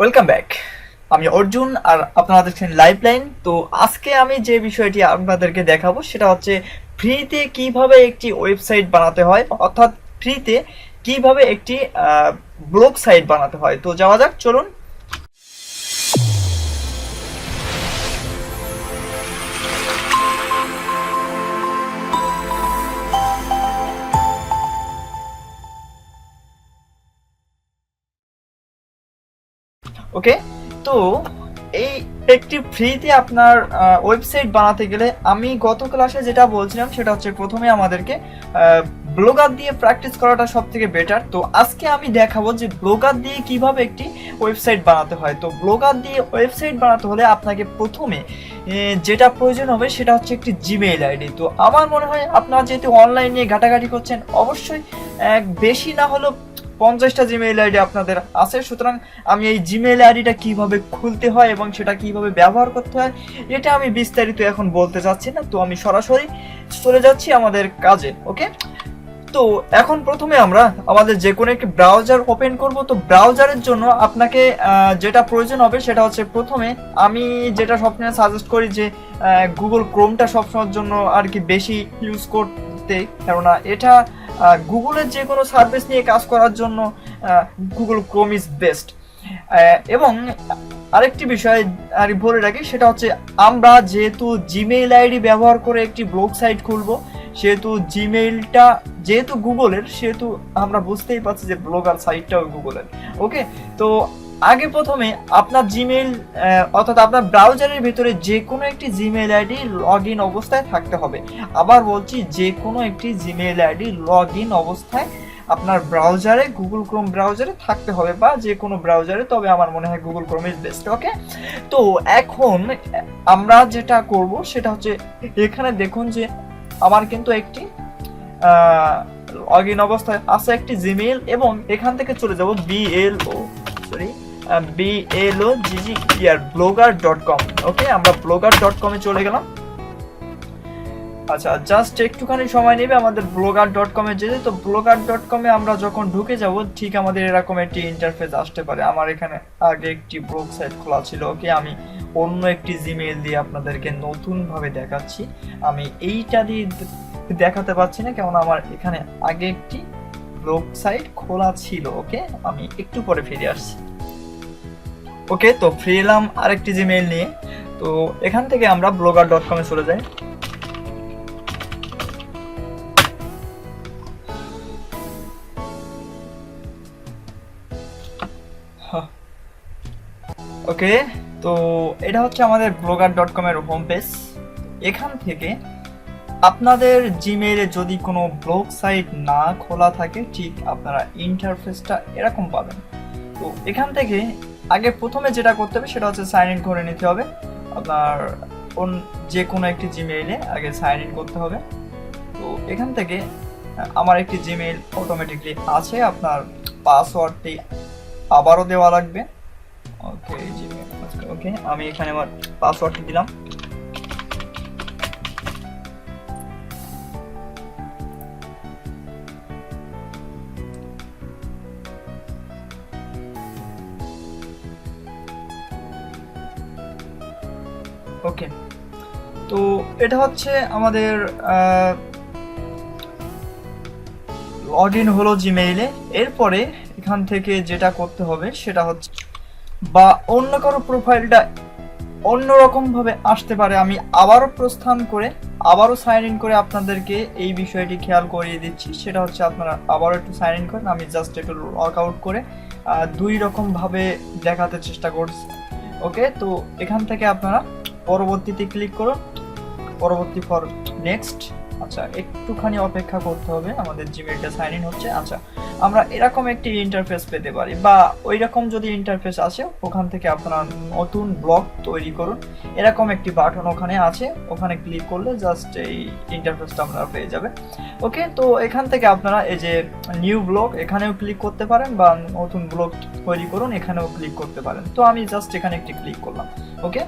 Welcome back আমি অর্জুন আর আপনারা দেখছেন লাইফ লাইন তো আজকে আমি যে বিষয়টি আপনাদেরকে দেখাবো, সেটা হচ্ছে ফ্রিতে কীভাবে একটি ওয়েবসাইট বানাতে হয়, অর্থাৎ ফ্রিতে কীভাবে একটি ব্লগ সাইট বানাতে হয়। তো যাওয়া যাক, চলুন। ওকে তো এই একটি ফ্রিতে আপনার ওয়েবসাইট বানাতে গেলে আমি গত ক্লাসে যেটা বলছিলাম সেটা হচ্ছে প্রথমে আমাদেরকে ব্লগার দিয়ে প্র্যাকটিস করাটা সব থেকে বেটার তো আজকে আমি দেখাবো যে ব্লগার দিয়ে কীভাবে একটি ওয়েবসাইট বানাতে হয়। তো ব্লগার দিয়ে ওয়েবসাইট বানাতে হলে আপনাকে প্রথমে যেটা প্রয়োজন হবে সেটা হচ্ছে একটি জিমেইল আইডি তো আমার মনে হয় আপনারা যেহেতু অনলাইনে ঘাটাঘাটি করছেন, অবশ্যই এক বেশি না হলেও পঞ্চাশটা জিমেইল আইডি আপনাদের আছে। সুতরাং আমি এই জিমেইল আইডিটা কীভাবে খুলতে হয় এবং সেটা কীভাবে ব্যবহার করতে হয়, এটা আমি বিস্তারিত এখন বলতে চাচ্ছি না। তো আমি সরাসরি চলে যাচ্ছি আমাদের কাজে, ওকে? তো এখন প্রথমে আমরা আমাদের যে কোনো একটি ব্রাউজার ওপেন করব। তো ব্রাউজারের জন্য আপনাকে যেটা প্রয়োজন হবে সেটা হচ্ছে প্রথমে আমি যেটা সবসময় সাজেস্ট করি যে গুগল ক্রোমটা সবসময়ের জন্য আর কি বেশি ইউজ করতে। কেননা এটা গুগলের যে কোনো সার্ভিস নিয়ে কাজ করার জন্য গুগল ক্রোম ইজ বেস্ট এবং আরেকটি বিষয় আর বলে রাখি, সেটা হচ্ছে আমরা যেহেতু জিমেইল আইডি ব্যবহার করে একটি ব্লগ সাইট খুলবো, সেহেতু জিমেইলটা যেহেতু গুগলের সেহেতু আমরা বুঝতেই পারছি যে ব্লগার সাইটটাও গুগলের ওকে তো আগে প্রথমে আপনার জিমেইল অর্থাৎ আপনার ব্রাউজারের ভিতরে যে কোনো একটি জিমেইল আইডি লগ ইন অবস্থায় থাকতে হবে। আবার বলছি যে কোনো একটি জিমেইল আইডি লগ ইন অবস্থায় আপনার ব্রাউজারে গুগল ক্রোম ব্রাউজারে থাকতে হবে বা যে কোনো ব্রাউজারে তবে আমার মনে হয় Google Chrome is best okay তো এখন আমরা যেটা করব সেটা হচ্ছে এখানে দেখুন যে আমার কিন্তু একটি লগ ইন অবস্থায় আছে একটি জিমেইল এবং এখান থেকে চলে যাব বিএলও সরি বিএলও জিজি ইয়ার ব্লগার ডট কম ওকে আমরা ব্লগার ডট কমে চলে গেলাম। আচ্ছা জাস্ট একটুখানি সময় নেবে আমাদের ব্লগার ডট কমে যেতে। তো ব্লগার ডট কমে আমরা যখন ঢুকে যাব, ঠিক আমাদের এরকম একটি ইন্টারফেস আসতে পারে। আমার এখানে আগে একটি ব্লগ সাইট খোলা ছিল। ওকে আমি অন্য একটি জিমেইল দিয়ে আপনাদেরকে নতুনভাবে দেখাচ্ছি। আমি এইটা দিয়ে দেখাতে পারছি না, কেননা আমার এখানে আগে একটি ব্লগ সাইট খোলা ছিল। ওকে আমি একটু পরে ফিরে আসছি। ওকে তো ফ্রি এলাম আরেকটি জিমেইল নিয়ে। তো এখান থেকে আমরা ব্লগার ডট কমে চলে যাই। ওকে তো এটা হচ্ছে আমাদের ব্লগার ডট কমের হোম পেজ এখান থেকে আপনাদের জিমেইলে যদি কোনো ব্লগ সাইট না খোলা থাকে, ঠিক আপনারা ইন্টারফেসটা এরকম পাবেন। তো এখান থেকে আগে প্রথমে যেটা করতে হবে সেটা হচ্ছে সাইন ইন করে নিতে হবে। আপনার কোন যে কোনো একটি জিমেইলে আগে সাইন ইন করতে হবে। তো এখান থেকে আমার একটি জিমেইল অটোমেটিকলি আছে। আপনার পাসওয়ার্ডটি আবারও দেওয়া লাগবে। ওকে জিমেইল ওকে আমি এখানে আমার পাসওয়ার্ডটি দিলাম। ওকে তো এটা হচ্ছে আমাদের লগ ইন হলো জিমেইলে এরপরে এখান থেকে যেটা করতে হবে সেটা হচ্ছে, বা অন্য কারও প্রোফাইলটা অন্যরকম ভাবে আসতে পারে। আমি আবারও প্রস্থান করে, আবারও সাইন ইন করে আপনাদেরকে এই বিষয়টি খেয়াল করিয়ে দিচ্ছি। সেটা হচ্ছে আপনারা আবারও একটু সাইন ইন করেন। আমি জাস্ট একটু লগ আউট করে দুই রকম ভাবে দেখাতে চেষ্টা করছি। ওকে তো এখান থেকে আপনারা পরবর্তীতে ক্লিক করুন পরবর্তী ফর নেক্সট আচ্ছা একটুখানি অপেক্ষা করতে হবে, আমাদের জিমেলটা সাইন ইন হচ্ছে। আচ্ছা আমরা এরকম একটি ইন্টারফেস পেতে পারি বা ওই রকম যদি ইন্টারফেস আসে, ওখান থেকে আপনারা নতুন ব্লগ তৈরি করুন। এরকম একটি বাটন ওখানে আছে, ওখানে ক্লিক করলে জাস্ট এই ইন্টারফেসটা আপনারা পেয়ে যাবে ওকে তো এখান থেকে আপনারা এই যে নিউ ব্লগ এখানেও ক্লিক করতে পারেন বা নতুন ব্লগ তৈরি করুন, এখানেও ক্লিক করতে পারেন। তো আমি জাস্ট এখানে একটি ক্লিক করলাম। ওকে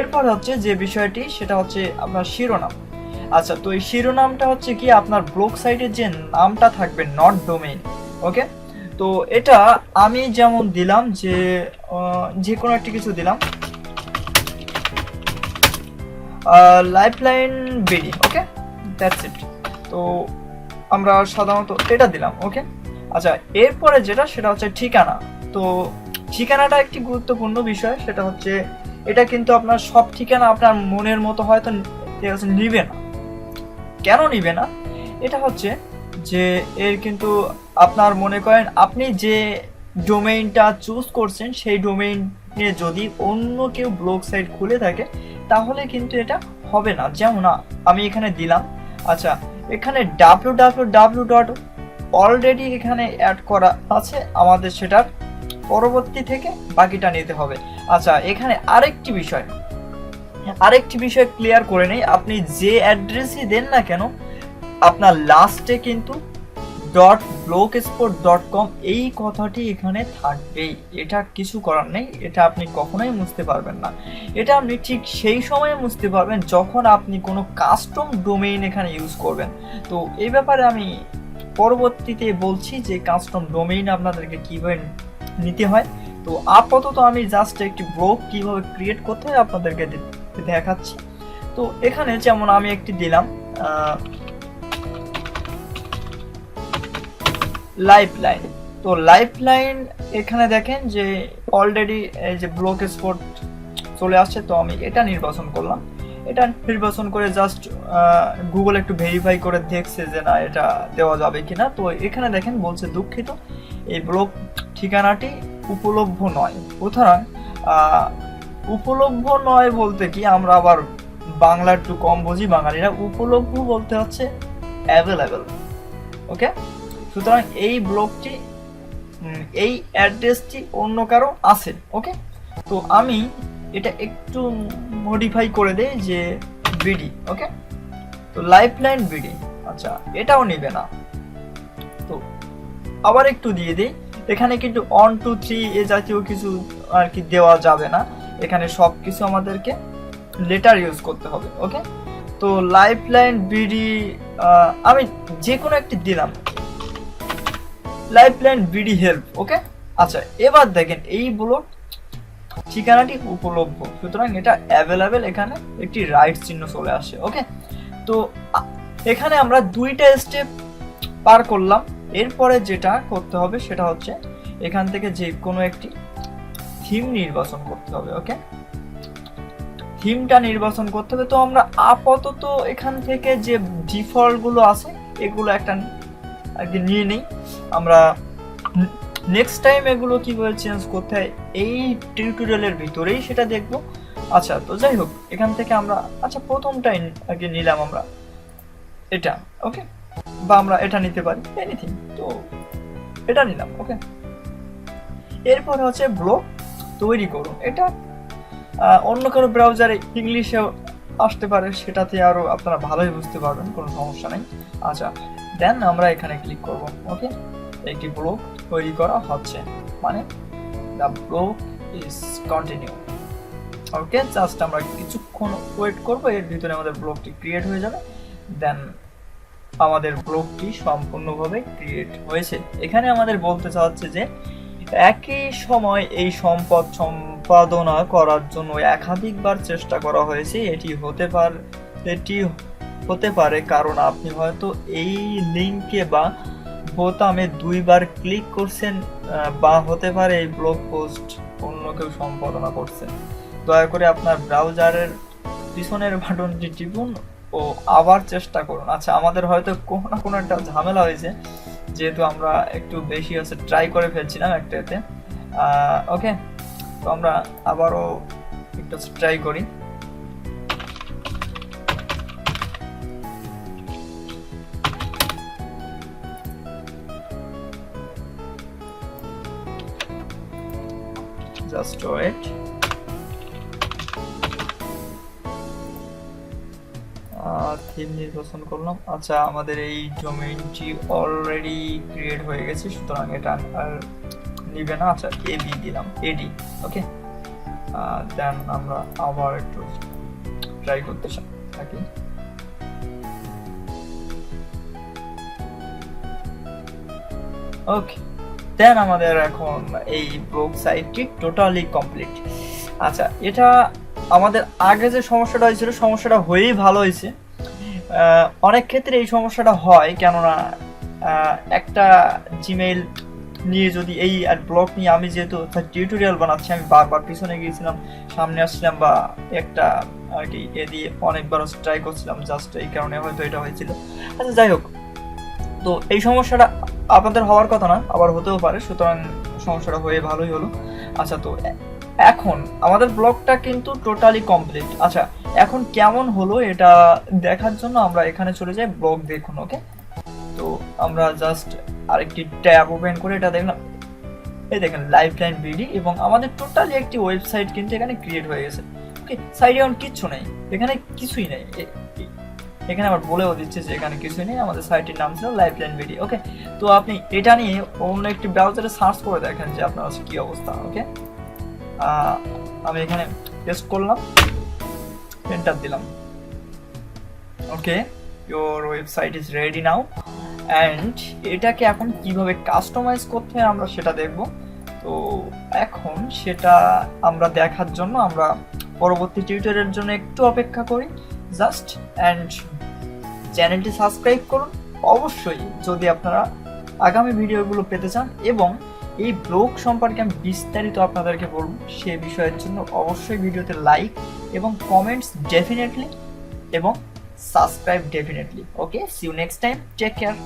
এরপর হচ্ছে যে বিষয়টি, সেটা হচ্ছে আপনার শিরোনাম। আচ্ছা তো এই শিরোনামটা হচ্ছে কি, আপনার ব্লগ সাইটের যে নামটা থাকবে নট ডোমেইন, ওকে? তো এটা আমি যেমন দিলাম যে যে কোনো একটা কিছু দিলাম। Life line BD okay? That's it তো আমরা সাধারণত এটা দিলাম, ওকে? আচ্ছা এরপরে যেটা, সেটা হচ্ছে ঠিকানা। তো ঠিকানাটা একটি গুরুত্বপূর্ণ বিষয়, সেটা হচ্ছে এটা কিন্তু আপনার সব ঠিকানা আপনার মনের মতো হয়তো নিবে না। কেন নিবে না? এটা হচ্ছে যে এর কিন্তু আপনার মনে করেন আপনি যে ডোমেইনটা চুজ করছেন, সেই ডোমেইনে যদি অন্য কেউ ব্লগ সাইট খুলে থাকে, তাহলে কিন্তু এটা হবে না। যেমন আমি এখানে দিলাম আচ্ছা এখানে W W W dot already এখানে অ্যাড করা আছে, আমাদের সেটার পরবর্তী থেকে বাকিটা নিতে হবে। আচ্ছা এখানে আরেকটি বিষয়। আরেকটি বিষয় ক্লিয়ার করে নেই। আপনি যে অ্যাড্রেসই দেন না কেন, আপনার লাস্টে কিন্তু dot block sport dot com এই কথাটি এখানে থাকবেই। এটা কিছু করার নেই। এটা আপনি কখনোই বুঝতে পারবেন না। এটা আপনি ঠিক সেই সময়ে মুছতে পারবেন যখন আপনি কোনো কাস্টম ডোমেইন এখানে ইউজ করবেন। তো এই ব্যাপারে আমি পরবর্তীতে বলছি যে কাস্টম ডোমেইন আপনাদেরকে কীভাবে নিতে হয়। তো আপাতত আমি জাস্ট একটি ব্লগ কীভাবে ক্রিয়েট করতে হয় আপনাদেরকে দেখাচ্ছি। তো এখানে যেমন আমি একটি দিলাম লাইফ লাইন তো লাইফ লাইন এখানে দেখেন যে অলরেডি এই যে ব্লক স্পট চলে আসছে, তো আমি এটা নির্বাচন করলাম। এটা নির্বাচন করে জাস্ট গুগল একটু ভেরিফাই করে দেখছে যে না এটা দেওয়া যাবে কিনা। তো এখানে দেখেন বলছে দুঃখিত, এই ব্লক ঠিকানাটি উপলভ্য নয়। সুতরাং উপলভ্য নয় বলতে কি আমরা আবার বাংলা একটু কম বুঝি বাঙালিরা উপলভ্য বলতে হচ্ছে অ্যাভেলেবেল ওকে সুতরাং এই ব্লকটি উম, এই অ্যাড্রেসটি অন্য কারও আছে ওকে তো আমি এটা একটু মডিফাই করে দেই যে বিডি ওকে তো লাইফ লাইন বিডি আচ্ছা এটাও নেবে না। তো আবার একটু দিয়ে দিই। এখানে কিন্তু অন টু থ্রি এ জাতীয় কিছু আর কি দেওয়া যাবে না। এখানে সব কিছু আমাদেরকে লেটার ইউজ করতে হবে ওকে তো লাইফ লাইন বিডি আমি যে কোনো একটি দিলাম। Life line BD help okay আচ্ছা এবার দেখেন এই ব্লক ঠিকানাটি উপলব্ধ। সুতরাং এটা অ্যাভেলেবেল এখানে একটি রাইট চিহ্ন চলে আসে ওকে তো এখানে আমরা দুইটা স্টেপ পার করলাম। এরপরে যেটা করতে হবে সেটা হচ্ছে এখান থেকে যে কোনো একটি থিম নির্বাচন করতে হবে ওকে থিমটা নির্বাচন করতে হবে। তো আমরা আপাতত এখান থেকে যে ডিফল্টগুলো আছে, এগুলো একটা আর কি নিয়ে নেই। আমরা নেক্সট টাইম এগুলো কীভাবে চেঞ্জ করতে হয়, এই টিউটোরিয়ালের ভিতরেই সেটা দেখব। আচ্ছা তো যাই হোক, এখান থেকে আমরা আচ্ছা প্রথমটাই আগে নিলাম আমরা। এটা ওকে বা আমরা এটা নিতে পারি এনিথিং তো এটা নিলাম ওকে এরপর হচ্ছে ব্লগ তৈরি করুন। এটা অন্য কারও ব্রাউজারে ইংলিশেও আসতে পারে, সেটাতে আরও আপনারা ভালোই বুঝতে পারবেন, কোনো সমস্যা নেই। আচ্ছা দেন আমরা এখানে ক্লিক করব ওকে একটি ব্লগ তৈরি করা হচ্ছে মানে the blog is continue okay just আমরা কিছুক্ষণ ওয়েট করব, এর ভিতরে আমাদের ব্লগটি ক্রিয়েট হয়ে যাবে দেন আমাদের ব্লগটি সম্পূর্ণভাবে ক্রিয়েট হয়েছে। এখানে আমাদের বলতে চাচ্ছে যে, একই সময় এই সম্পদ সম্পাদনা করার জন্য একাধিকবার চেষ্টা করা হয়েছে। এটি হতে পারে, এটি হতে পারে কারণ আপনি হয়তো এই লিঙ্কে বা বোতামে দুইবার ক্লিক করছেন বা হতে পারে এই ব্লগ পোস্ট অন্য কেউ সম্পাদনা করছেন দয়া করে আপনার ব্রাউজারের পিছনের বাটনটি টিপুন। ও আবার চেষ্টা করুন। আচ্ছা আমাদের হয়তো কোনো না কোনো একটা ঝামেলা হয়েছে, যেহেতু আমরা একটু বেশি হচ্ছে ট্রাই করে ফেলছিলাম একটা এতে। ওকে তো আমরা আবারও একটু ট্রাই করি। জাস্ট ওয়েট থিম নির্বাচন করলাম। আচ্ছা আমাদের এই ডোমেইনটি অলরেডি ক্রিয়েট হয়ে গেছে, সুতরাং এটা আর নিবে না। আচ্ছা এবি দিলাম এডি ওকে দেন আমরা আবার একটু ট্রাই করতে থাকি ওকে দেন আমাদের এখন এই ব্লগ সাইটটি টোটালি কমপ্লিট আচ্ছা এটা আমাদের আগে যে সমস্যাটা হয়েছিল, সমস্যাটা হয়েই ভালো হয়েছে। অনেক ক্ষেত্রে এই সমস্যাটা হয়, কেননা একটা জিমেইল নিয়ে যদি এই আর ব্লগ নিয়ে আমি যেহেতু টিউটোরিয়াল বানাচ্ছি, আমি বারবার পিছনে গিয়েছিলাম, সামনে আসছিলাম বা একটা আর কি এ দিয়ে অনেকবার ট্রাই করছিলাম জাস্ট এই কারণে হয়তো এটা হয়েছিল। আচ্ছা যাই হোক। তো এই সমস্যাটা আপনাদের হওয়ার কথা না, আবার হতেও পারে, সুতরাং সমস্যাটা হয়ে ভালোই হলো। আচ্ছা তো এখন আমাদের ব্লগটা কিন্তু টোটালি কমপ্লিট আচ্ছা এখন কেমন হলো এটা দেখার জন্য আমরা এখানে চলে যাই ব্লগ দেখুন ওকে তো আমরা জাস্ট আরেকটি ট্যাব ওপেন করে এটা দেখলাম। এই দেখেন লাইফ লাইন বিডি এবং আমাদের টোটালি একটি ওয়েবসাইট কিন্তু এখানে ক্রিয়েট হয়ে গেছে। ওকে সাইডে এখন কিচ্ছু নেই। এখানে কিছুই নেই। এখানে আবার বলেও দিচ্ছে যে এখানে কিছুই নেই। আমাদের সাইটের নাম ছিল লাইফ লাইন বিডি ওকে তো আপনি এটা নিয়ে অন্য একটি ব্রাউজারে সার্চ করে দেখেন যে আপনার কাছে কি অবস্থা ওকে আমি এখানে টেস্ট করলাম। এন্টার দিলাম okay your website is ready now and এটাকে এখন কীভাবে কাস্টমাইজ করতে হয় আমরা সেটা দেখব। তো এখন সেটা আমরা দেখার জন্য আমরা পরবর্তী টিউটোরিয়ালের জন্য একটু অপেক্ষা করি। জাস্ট অ্যান্ড চ্যানেলটি সাবস্ক্রাইব করুন। অবশ্যই যদি আপনারা আগামী ভিডিওগুলো পেতে চান এবং এই ব্লগ সম্পর্কে আমি বিস্তারিত আপনাদেরকে বলব, সে বিষয়ের জন্য অবশ্যই ভিডিওতে লাইক এবং কমেন্টস ডেফিনেটলি এবং subscribe definitely okay see you next time take care